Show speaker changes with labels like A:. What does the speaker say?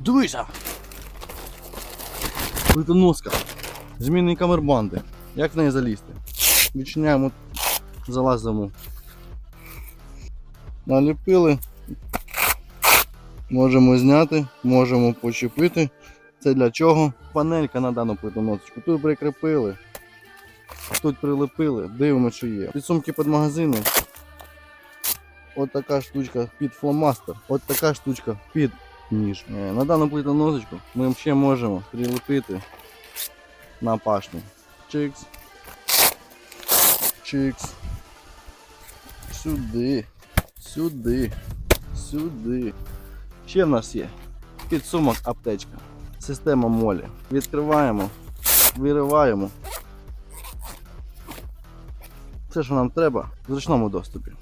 A: Дивися! Плитоноска. Змінний камербанди. Як в неї залізти? Відчиняємо, залазимо. Наліпили. Можемо зняти, можемо почепити. Це для чого? Панелька на дану плитоносочку. Тут прикріпили. Тут прилепили, дивимося, що є. Підсумки під магазини. От така штучка під фломастер, от така штучка під ніж. Е, На дану плитоносочку ми ще можемо прилепити на пашню. Чикс. Чикс. Сюди. Сюди. Сюди. Ще в нас є підсумок аптечка. Система молі. Відкриваємо, вириваємо. Все, що нам треба, в зручному доступі.